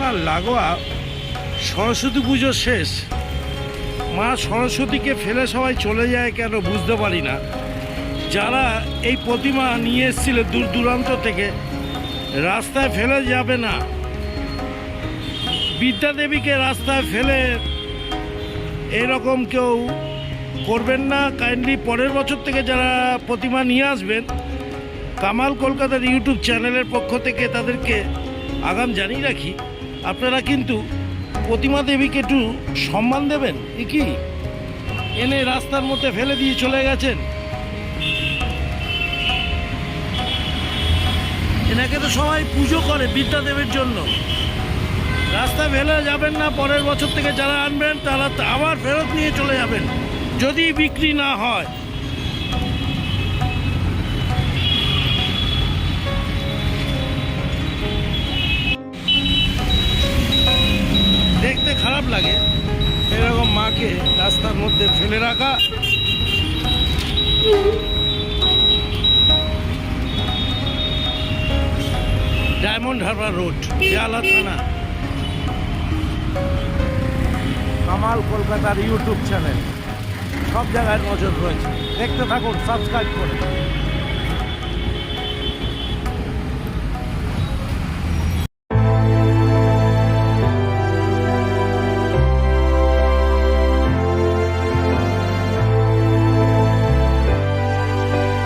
লাগোয়া সরস্বতী পুজো শেষ। মা সরস্বতীকে ফেলে সবাই চলে যায় কেন বুঝতে পারি না। যারা এই প্রতিমা নিয়ে এসেছিল দূর দূরান্ত থেকে, রাস্তায় ফেলে যাবে না। বিদ্যা দেবীকে রাস্তায় ফেলে এরকম কেউ করবেন না। কাইন্ডলি পরের বছর থেকে যারা প্রতিমা নিয়ে আসবেন, কামাল কলকাতার ইউটিউব চ্যানেলের পক্ষ থেকে তাদেরকে আগাম জানিয়ে রাখি। আপনারা কিন্তু প্রতিমা দেবীকে একটু সম্মান দেবেন, এ কি? এনে রাস্তার মধ্যে ফেলে দিয়ে চলে গেছেন। এনাকে তো সবাই পুজো করে বিদ্যাদেবের জন্য। রাস্তা ফেলে যাবেন না, পরের বছর থেকে যারা আনবেন, তারা আবার ফেরত নিয়ে চলে যাবেন, যদি বিক্রি না হয়। লাগে। এরকম মাকে রাস্তার মধ্যে ফেলে রাখা। ডায়মন্ড হারবার রোড শিয়ালা থানা। কামাল কলকাতার ইউটিউব চ্যানেল। সব জায়গায় নজর রয়েছে। দেখতে থাকুন, সাবস্ক্রাইব করে।